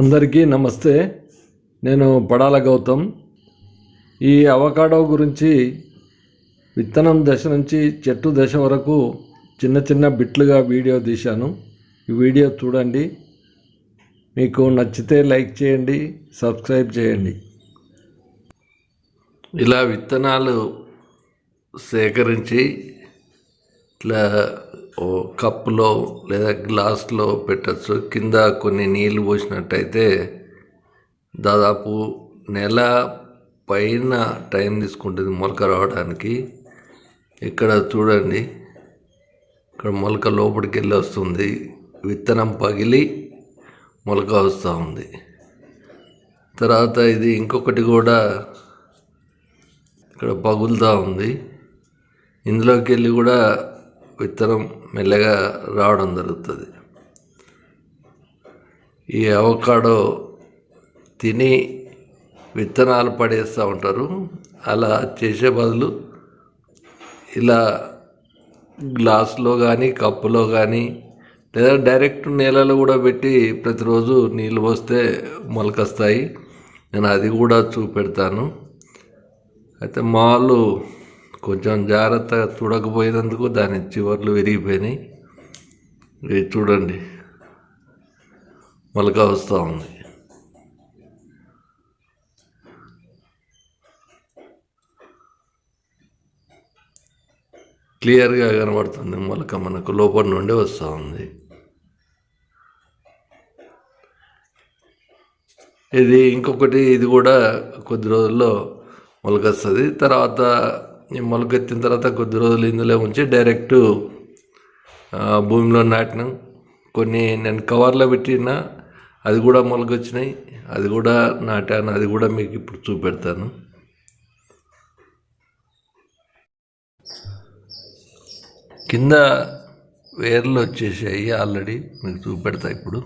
అందరికీ నమస్తే. నేను పడాల గౌతమ్. ఈ అవకాడో గురించి విత్తనం దశ నుంచి చెట్టు దశ వరకు చిన్న చిన్న బిట్లుగా వీడియో తీశాను. ఈ వీడియో చూడండి. మీకు నచ్చితే లైక్ చేయండి సబ్స్క్రైబ్ చేయండి. ఇలా విత్తనాలు సేకరించి ఇట్లా కప్పులో లేదా గ్లాస్లో పెట్టచ్చు. కింద కొన్ని నీళ్ళు పోసినట్టయితే దాదాపు నెల పైన టైం తీసుకుంటుంది మొలక రావడానికి. ఇక్కడ చూడండి. ఇక్కడ మొలక లోపలికి వెళ్ళి వస్తుంది. విత్తనం పగిలి మొలక వస్తూ ఉంది. తర్వాత ఇది ఇంకొకటి కూడా ఇక్కడ పగులుతూ ఉంది. ఇందులోకి వెళ్ళి కూడా విత్తనం మెల్లగా రావడం జరుగుతుంది. ఈ అవకాడో తిని విత్తనాలు పడేస్తూ ఉంటారు. అలా చేసే బదులు ఇలా గ్లాసులో కానీ కప్పులో కానీ లేదా డైరెక్ట్ నీళ్ళలో కూడా పెట్టి ప్రతిరోజు నీళ్ళు పోస్తే మొలకొస్తాయి. నేను అది కూడా చూపెడతాను. అయితే మా వాళ్ళు కొంచెం జాగ్రత్తగా చూడకపోయినందుకు దాని చివర్లు విరిగిపోయినాయి. ఇది చూడండి. మొలక వస్తూ ఉంది. క్లియర్గా కనబడుతుంది మొలక మనకు. లోపల నుండి వస్తూ ఉంది. ఇది ఇంకొకటి ఇది కూడా కొద్ది రోజుల్లో మొలకొస్తుంది. తర్వాత మొలకెత్తిన తర్వాత కొద్ది రోజులు ఇందులో ఉంచి డైరెక్ట్ భూమిలో నాటినాం కొన్ని నేను కవర్లో పెట్టిన అది కూడా మొలకొచ్చినాయి అది కూడా నాటాను అది కూడా మీకు ఇప్పుడు చూపెడతాను. కింద వేర్లు వచ్చేసాయి ఆల్రెడీ మీకు చూపెడతా ఇప్పుడు.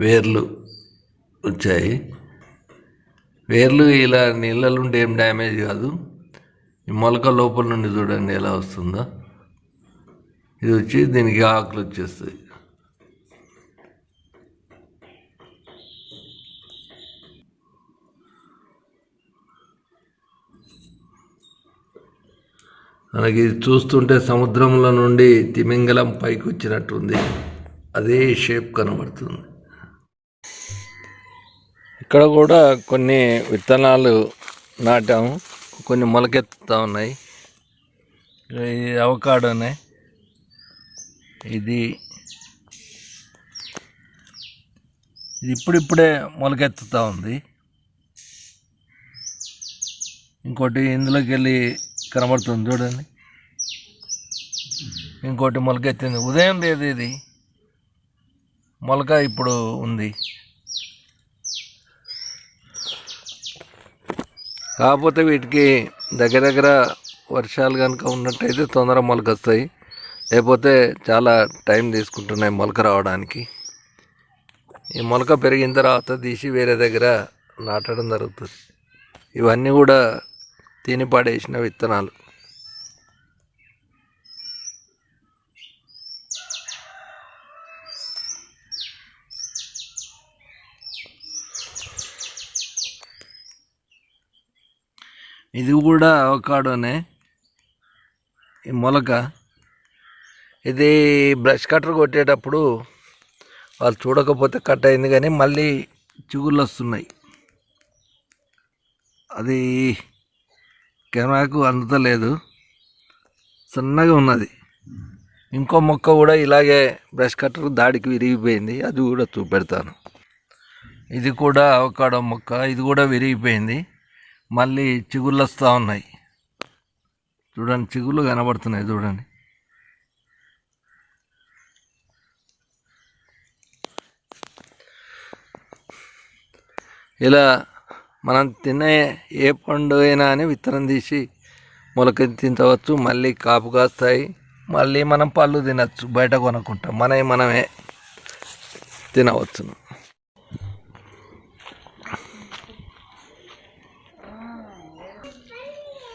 వేర్లు వచ్చాయి. వేర్లు ఇలా నీళ్ళలో ఉంటే ఏం డ్యామేజ్ కాదు. ఈ మొలక లోపల నుండి చూడండి ఎలా వస్తుందో. ఇది వచ్చి దీనికి ఆకులు వచ్చేస్తాయి. మనకి ఇది చూస్తుంటే సముద్రంలో నుండి తిమింగలం పైకి వచ్చినట్టుంది. అదే షేప్ కనబడుతుంది. ఇక్కడ కూడా కొన్ని విత్తనాలు నాటాము. కొన్ని మొలకెత్తుతా ఉన్నాయి. ఇది అవకాడోనే ఇది ఇది ఇప్పుడిప్పుడే మొలకెత్తుతూ ఉంది. ఇంకోటి ఇందులోకి వెళ్ళి కనబడుతుంది చూడండి. ఇంకోటి మొలకెత్తింది. ఉదయం లేదు ఇది. మొలక ఇప్పుడు ఉంది. కాకపోతే వీటికి దగ్గర దగ్గర వర్షాలు కనుక ఉన్నట్టయితే తొందర మొలకొస్తాయి. లేకపోతే చాలా టైం తీసుకుంటున్నాయి మొలక రావడానికి. ఈ మొలక పెరిగిన తర్వాత తీసి వేరే దగ్గర నాటడం జరుగుతుంది. ఇవన్నీ కూడా తిని పడేసిన విత్తనాలు. ఇది కూడా అవకాడోనే. ఈ మొలక. ఇది బ్రష్ కట్టర్ కొట్టేటప్పుడు వాళ్ళు చూడకపోతే కట్ అయింది కానీ మళ్ళీ చిగుళ్ళు వస్తున్నాయి. అది కెమెరాకు అందుతలేదు. సన్నగా ఉన్నది. ఇంకో మొక్క కూడా ఇలాగే బ్రష్ కట్టర్ దాడికి విరిగిపోయింది. అది కూడా చూపెడతాను. ఇది కూడా అవకాడో మొక్క. ఇది కూడా విరిగిపోయింది. మళ్ళీ చిగుళ్ళు వస్తూ ఉన్నాయి. చూడండి చిగుళ్ళు కనబడుతున్నాయి చూడండి. ఇలా మనం తినే ఏ పండు అయినా అని విత్తనం తీసి మొలకెత్తించవచ్చు మళ్ళీ కాపు కాస్తాయి. మళ్ళీ మనం పళ్ళు తినచ్చు. బయట కొనుక్కుంటాం. మనవి మనమే తినవచ్చును.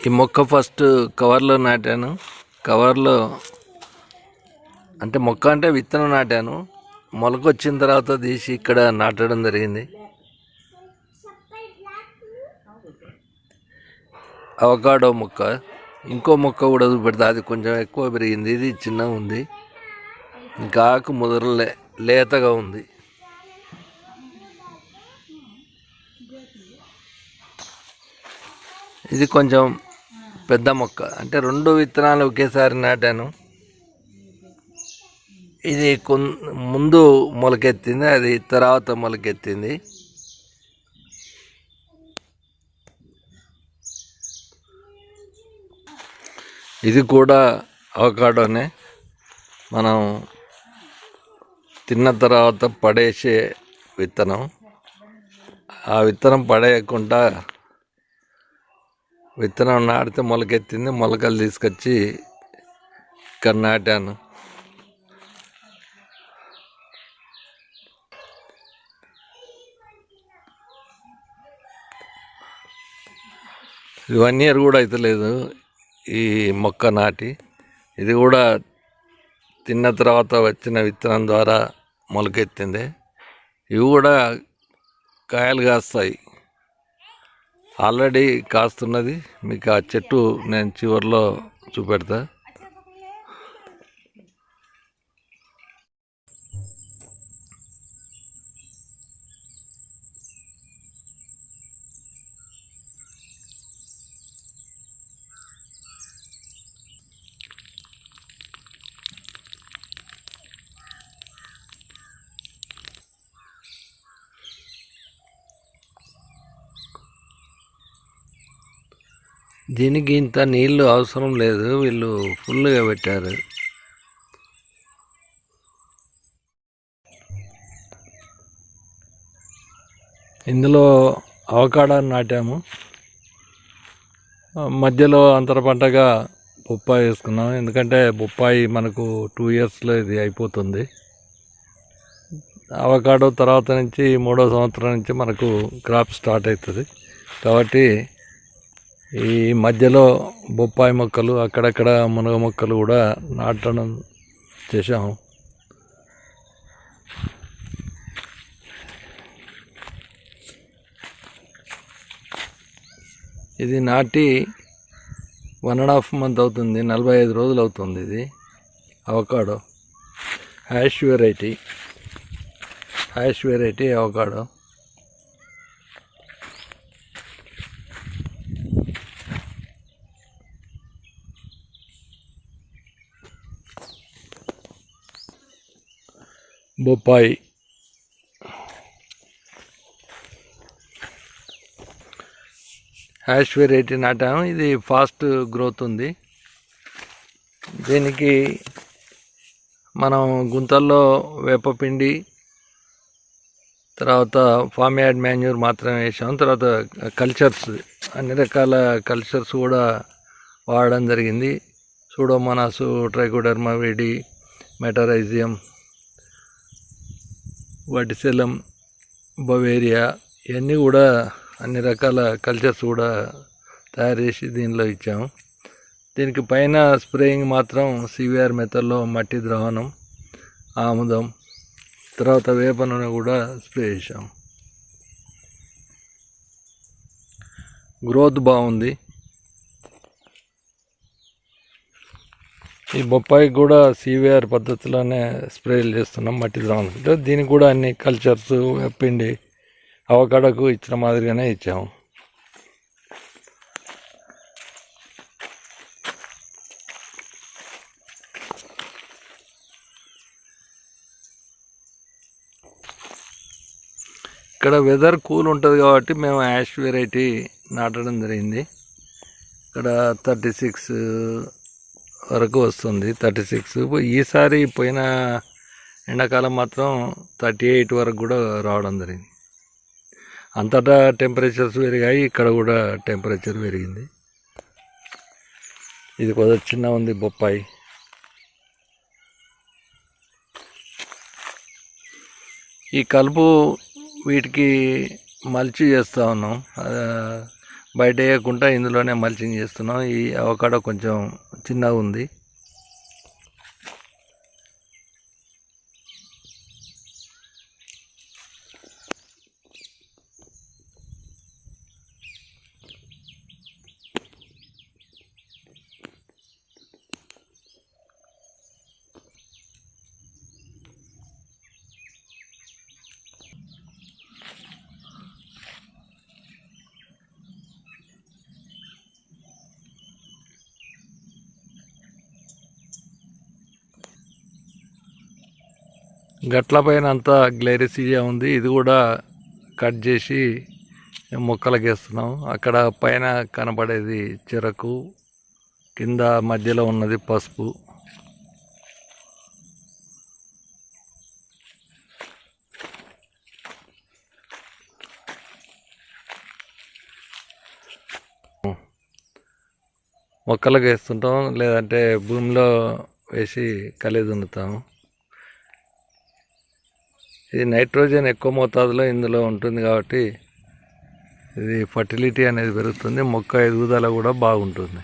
ఈ మొక్క ఫస్ట్ కవర్లో నాటాను. కవర్లో అంటే మొక్క అంటే విత్తనం నాటాను. మొలక వచ్చిన తర్వాత తీసి ఇక్కడ నాటడం జరిగింది. అవకాడో మొక్క. ఇంకో మొక్క కూడా చూపెడతా. అది కొంచెం ఎక్కువ పెరిగింది. ఇది చిన్నగా ఉంది. ఇంకా ఆకు ముదరలే లేతగా ఉంది. ఇది కొంచెం పెద్ద మొక్క. అంటే రెండు విత్తనాలు ఒకేసారి నాటాను. ఇది కొన్ ముందు మొలకెత్తింది అది తర్వాత మొలకెత్తింది. ఇది కూడా అవకాడోనే. మనం తిన్న తర్వాత పడేసే విత్తనం. ఆ విత్తనం పడేయకుండా విత్తనం నాటితే మొలకెత్తింది మొలకలు తీసుకొచ్చి ఇక్కడ నాటాను వన్ ఇయర్ కూడా అవుతలేదు ఈ మొక్క నాటి. ఇది కూడా తిన్న తర్వాత వచ్చిన విత్తనం ద్వారా మొలకెత్తింది. ఇవి కూడా కాయలు కాస్తాయి. ఆల్రెడీ కాస్తున్నది. మీకు ఆ చెట్టు నేను చివరిలో చూపెడతా. దీనికి ఇంత నీళ్ళు అవసరం లేదు. వీళ్ళు ఫుల్గా పెట్టారు. ఇందులో అవకాడో నాటాము. మధ్యలో అంతర పంటగా బొప్పాయి వేసుకున్నాం ఎందుకంటే బొప్పాయి మనకు టూ ఇయర్స్లో ఇది అయిపోతుంది. అవకాడో తర్వాత నుంచి మూడో సంవత్సరం నుంచి మనకు క్రాప్ స్టార్ట్ అవుతుంది. కాబట్టి ఈ మధ్యలో బొప్పాయి మొక్కలు అక్కడక్కడ మునగ మొక్కలు కూడా నాటడం చేశాము. ఇది నాటి వన్ అండ్ హాఫ్ మంత్ అవుతుంది నలభై ఐదు రోజులు అవుతుంది ఇది. Avocado. Hass variety. Hass variety avocado. బొప్పాయి. హ్యాష్ వెరైటీ నాటాము ఇది ఫాస్ట్ గ్రోత్ ఉంది. దీనికి మనం గుంతల్లో వేపపిండి తర్వాత ఫామ్ యాడ్ మాన్యూర్ మాత్రమే వేసాం. తర్వాత కల్చర్స్ అన్ని రకాల కల్చర్స్ కూడా వాడడం జరిగింది. సూడోమోనాసు ట్రైకోడర్మా వేడి మెటరైజియం వటిసెలం బవేరియా ఇవన్నీ కూడా అన్ని రకాల కల్చర్స్ కూడా తయారు చేసి దీనిలో ఇచ్చాము దీనికి పైన స్ప్రేయింగ్ మాత్రం సివిఆర్ మెథడ్లో మట్టి ద్రావణం ఆముదం తర్వాత వేప నూనె కూడా స్ప్రే చేసాం గ్రోత్ బాగుంది. ఈ బొప్పాయికి కూడా సివిఆర్ పద్ధతిలోనే స్ప్రేలు చేస్తున్నాం మట్టి ద్రావణంతో దీనికి కూడా అన్ని కల్చర్స్ పిండి అవకాడకు ఇచ్చిన మాదిరిగానే ఇచ్చాము ఇక్కడ వెదర్ కూల్ ఉంటుంది కాబట్టి మేము యాష్ వెరైటీ నాటడం జరిగింది. ఇక్కడ థర్టీ సిక్స్ వరకు వస్తుంది థర్టీ సిక్స్ ఈసారి పోయిన ఎండాకాలం మాత్రం థర్టీ ఎయిట్ వరకు కూడా రావడం జరిగింది. అంతటా టెంపరేచర్స్ పెరిగాయి ఇక్కడ కూడా టెంపరేచర్ పెరిగింది. ఇది కొద్దిగా చిన్న ఉంది బొప్పాయి. ఈ కలుపు వీటికి మల్చి చేస్తూ ఉన్నాం. బయట వేయకుండా ఇందులోనే మల్చింగ్ చేస్తున్నాం. ఈ అవకాడో కొంచెం చిన్నగా ఉంది. గట్ల పైన అంతా గ్లైరిసియా ఉంది. ఇది కూడా కట్ చేసి మొక్కలకు వేస్తున్నాం అక్కడ పైన కనబడేది చెరకు కింద మధ్యలో ఉన్నది పసుపు. మొక్కలకు వేస్తుంటాం లేదంటే భూమిలో వేసి కలిగి దున్నుతాము ఇది నైట్రోజన్ ఎక్కువ మోతాదులో ఇందులో ఉంటుంది కాబట్టి ఇది ఫర్టిలిటీ అనేది పెరుగుతుంది మొక్క ఎదుగుదల కూడా బాగుంటుంది.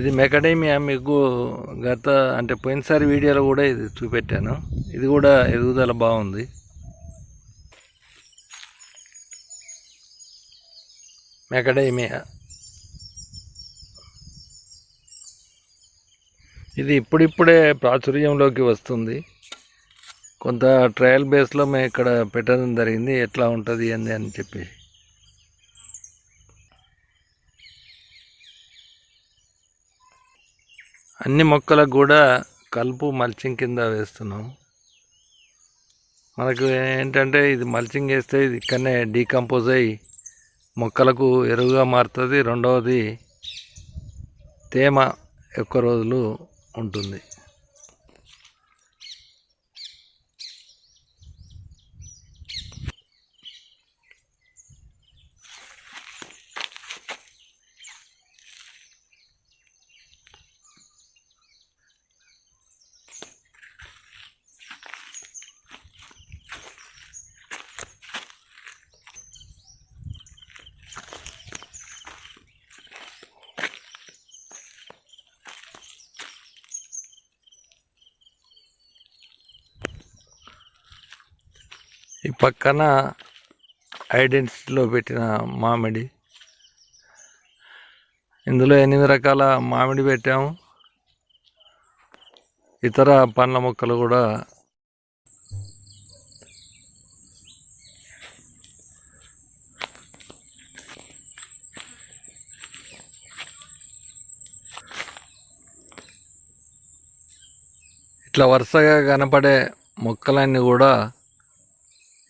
ఇది మెకడేమియా? మీకు గత అంటే పోయినసారి వీడియోలో కూడా ఇది చూపెట్టాను. ఇది కూడా ఎదుగుదల బాగుంది. మెకడేమియా? ఇది ఇప్పుడిప్పుడే ప్రాచుర్యంలోకి వస్తుంది. కొంత ట్రయల్ బేస్లో మేము ఇక్కడ పెట్టడం జరిగింది. ఎట్లా ఉంటుంది ఏంది అని చెప్పి అన్ని మొక్కలకు కూడా కలుపు మల్చింగ్ కింద వేస్తున్నాం. మనకు ఏంటంటే ఇది మల్చింగ్ వేస్తే ఇది ఇక్కడనే డీకంపోజ్ అయ్యి మొక్కలకు ఎరువుగా మారుతుంది. రెండవది తేమ ఎక్కువ రోజులు ఉంటుంది. ఈ పక్కన ఐడెంటిటీలో పెట్టిన మామిడి. ఇందులో ఎనిమిది రకాల మామిడి పెట్టాము. ఇతర పండ్ల మొక్కలు కూడా ఇట్లా వరుసగా కనపడే మొక్కలన్నీ కూడా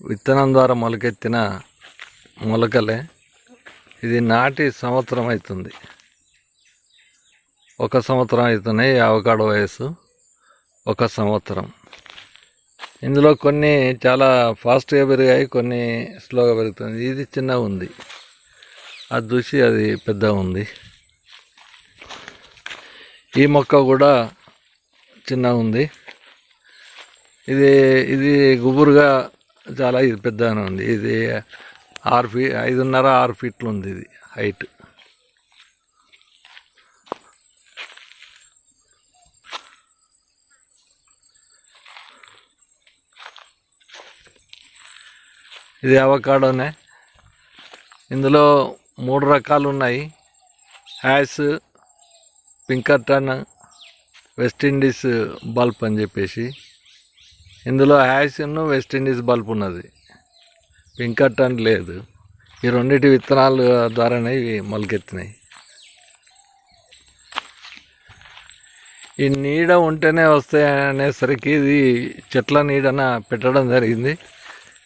విత్తనం ద్వారా మొలకెత్తిన మొలకలే. ఇది నాటి సంవత్సరం అవుతుంది ఒక సంవత్సరం అవుతున్నాయి అవకాడో వయసు ఒక సంవత్సరం. ఇందులో కొన్ని చాలా ఫాస్ట్గా పెరిగాయి కొన్ని స్లోగా పెరుగుతుంది ఇది చిన్నగా ఉంది. అది చూసి అది పెద్దగా ఉంది. ఈ మొక్క కూడా చిన్నగా ఉంది. ఇది ఇది గుబురుగా చాలా ఇది పెద్దగానే ఉంది. ఇది ఆరు ఫీ ఐదున్నర ఆరు ఫీట్లు ఉంది ఇది హైట్. ఇది అవకాడోనే. ఇందులో మూడు రకాలు ఉన్నాయి. Hass Pinkerton West Indies bulb అని చెప్పేసి. ఇందులో హ్యాసిన్ వెస్టిండీస్ బల్బ్ ఉన్నది. పింకర్టన్ లేదు. ఈ రెండింటి విత్తనాలు ద్వారానే ఇవి మొలకెత్తినాయి. ఈ నీడ ఉంటేనే వస్తాయి అనేసరికి ఇది చెట్ల నీడన పెట్టడం జరిగింది.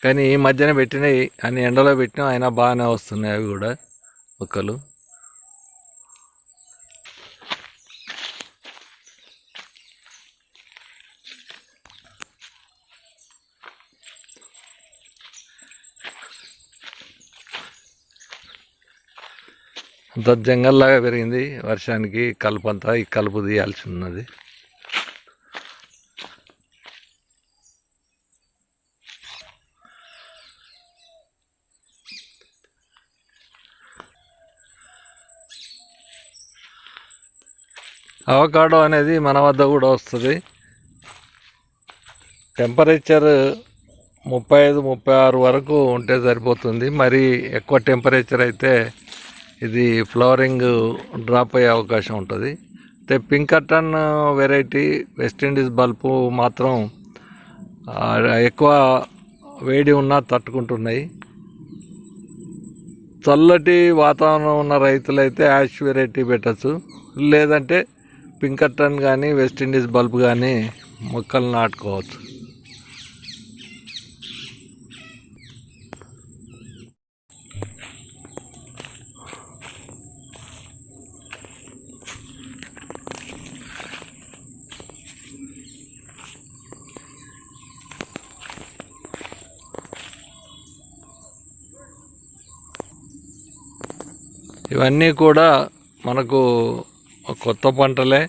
కానీ ఈ మధ్యన పెట్టినవి అని ఎండలో పెట్టినా అయినా బాగానే వస్తున్నాయి అవి కూడా మొక్కలు. అంత జంగల్లాగా పెరిగింది. వర్షానికి కలుపు అంతా ఈ కలుపు తీయాల్సి ఉన్నది అవకాడో అనేది మన వద్ద కూడా వస్తుంది. టెంపరేచర్ ముప్పై ఐదు ముప్పై ఆరు వరకు ఉంటే సరిపోతుంది. మరి ఎక్కువ టెంపరేచర్ అయితే ఇది ఫ్లవరింగ్ డ్రాప్ అయ్యే అవకాశం ఉంటుంది. అయితే pinkerton variety West Indies bulb bulb మాత్రం ఎక్కువ వేడి ఉన్నా తట్టుకుంటున్నాయి. చల్లటి వాతావరణం ఉన్న రైతులైతే యాష్ వెరైటీ పెట్టచ్చు. లేదంటే పింకటన్ కానీ వెస్టిండీస్ బల్బ్ కానీ మొక్కలు నాటుకోవచ్చు. ఇవన్నీ కూడా మనకు కొత్త పంటలే.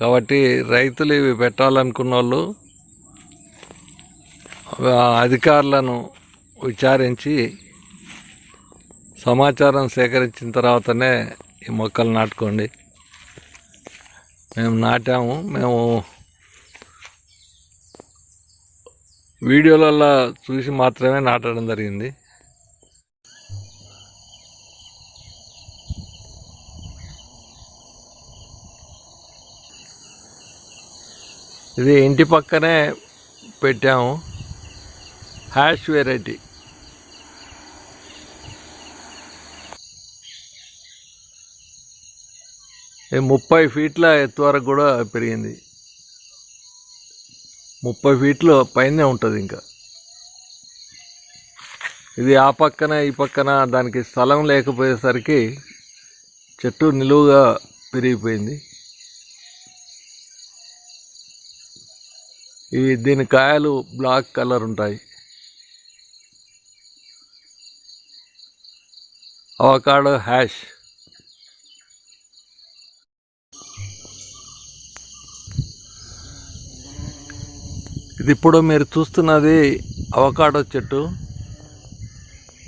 కాబట్టి రైతులు ఇవి పెట్టాలనుకున్న వాళ్ళు అధికారులను విచారించి సమాచారం సేకరించిన తర్వాతనే ఈ మొక్కలు నాటుకోండి. మేము నాటాము. మేము వీడియోలలో చూసి మాత్రమే నాటడం జరిగింది. ఇది ఇంటి పక్కనే పెట్టాము. Hass variety. ముప్పై ఫీట్ల ఎత్తు వరకు కూడా పెరిగింది. ముప్పై ఫీట్లు పైనే ఉంటుంది ఇంకా. ఇది ఆ పక్కన ఈ పక్కన దానికి స్థలం లేకపోయేసరికి చెట్టు నిలువుగా పెరిగిపోయింది. ఈ దీని కాయలు బ్లాక్ కలర్ ఉంటాయి. Avocado hass. ఇది ఇప్పుడు మీరు చూస్తున్నది అవకాడో చెట్టు.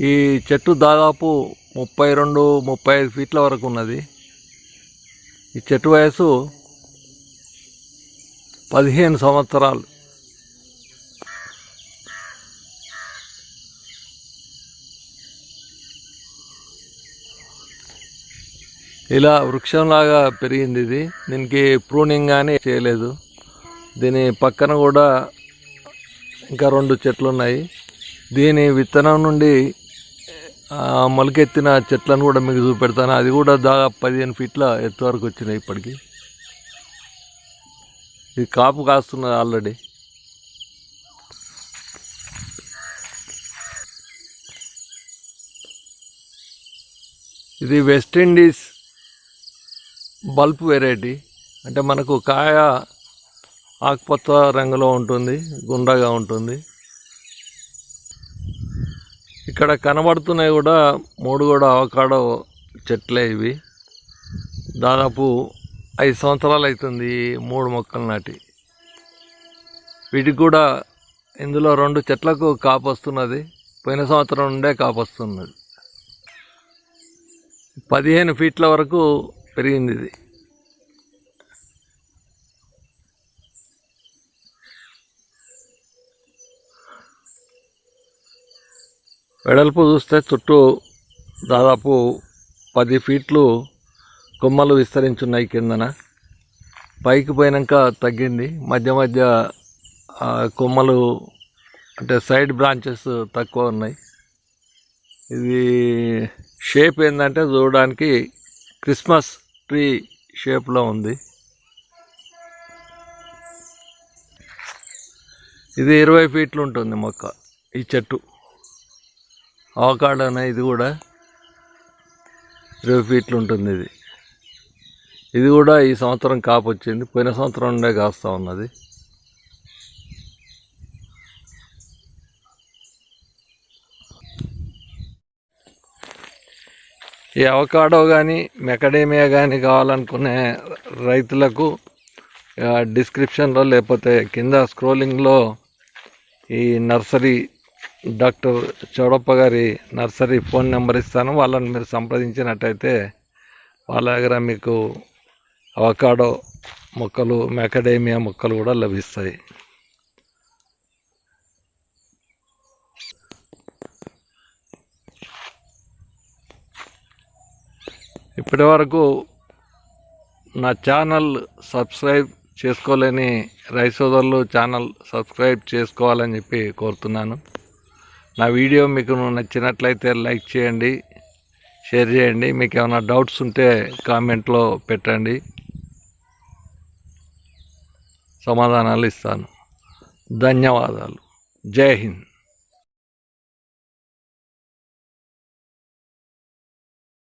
ఈ చెట్టు దాదాపు ముప్పై రెండు ముప్పై ఐదు ఫీట్ల వరకు ఉన్నది. ఈ చెట్టు వయసు పదిహేను సంవత్సరాలు. ఇలా వృక్షంలాగా పెరిగింది ఇది. దీనికి ప్రూనింగ్ కానీ చేయలేదు. దీని పక్కన కూడా ఇంకా రెండు చెట్లు ఉన్నాయి దీని విత్తనం నుండి మొలకెత్తిన చెట్లను కూడా మీకు చూపెడతాను. అది కూడా దాదాపు పదిహేను ఫీట్ల ఎత్తు వరకు వచ్చినాయి ఇప్పటికి. ఇది కాపు కాస్తున్నది ఆల్రెడీ. ఇది వెస్ట్ ఇండీస్ బల్బ్ వెరైటీ. అంటే మనకు కాయ ఆకుపచ్చ రంగులో ఉంటుంది గుండ్రగా ఉంటుంది. ఇక్కడ కనబడుతున్నాయి కూడా మూడు కూడా అవకాడో చెట్లే ఇవి. దాదాపు ఐదు సంవత్సరాలు అవుతుంది మూడు మొక్కలు నాటి. వీటికి కూడా ఇందులో రెండు చెట్లకు కాపు వస్తున్నది. పోయిన సంవత్సరం నుండే కాపు వస్తున్నది. పదిహేను ఫీట్ల వరకు పెరిగింది. ఇది వెడల్పు చూస్తే చుట్టూ దాదాపు పది ఫీట్లు కొమ్మలు విస్తరించున్నాయి కిందన. పైకి పోయినాక తగ్గింది. మధ్య మధ్య కొమ్మలు అంటే సైడ్ బ్రాంచెస్ తక్కువ ఉన్నాయి. ఇది షేప్ ఏంటంటే చూడడానికి క్రిస్మస్ ట్రీ షేప్లో ఉంది. ఇది ఇరవై ఫీట్లు ఉంటుంది మొక్క ఈ చెట్టు. అవకాడో ఇది కూడా ఇరవై ఫీట్లు ఉంటుంది ఇది. ఇది కూడా ఈ సంవత్సరం కాపు వచ్చింది. పోయిన సంవత్సరం నుండే కాస్తూ ఉన్నది. ఈ అవకాడో కానీ మెకడేమియా కానీ కావాలనుకునే రైతులకు డిస్క్రిప్షన్లో లేకపోతే కింద స్క్రోలింగ్లో ఈ నర్సరీ డాక్టర్ చౌడప్ప గారి నర్సరీ ఫోన్ నెంబర్ ఇస్తాను. వాళ్ళని మీరు సంప్రదించినట్టయితే వాళ్ళ దగ్గర మీకు అవకాడో మొక్కలు మెకడేమియా మొక్కలు కూడా లభిస్తాయి. ఇప్పటి వరకు నా ఛానల్ సబ్స్క్రైబ్ చేసుకోలేని రైసోదరులు ఛానల్ సబ్స్క్రైబ్ చేసుకోవాలని చెప్పి కోరుతున్నాను. నా వీడియో మీకు నచ్చినట్లయితే లైక్ చేయండి షేర్ చేయండి. మీకు ఏమైనా డౌట్స్ ఉంటే కామెంట్లో పెట్టండి. సమాధానాలు ఇస్తాను. ధన్యవాదాలు. జై హింద్.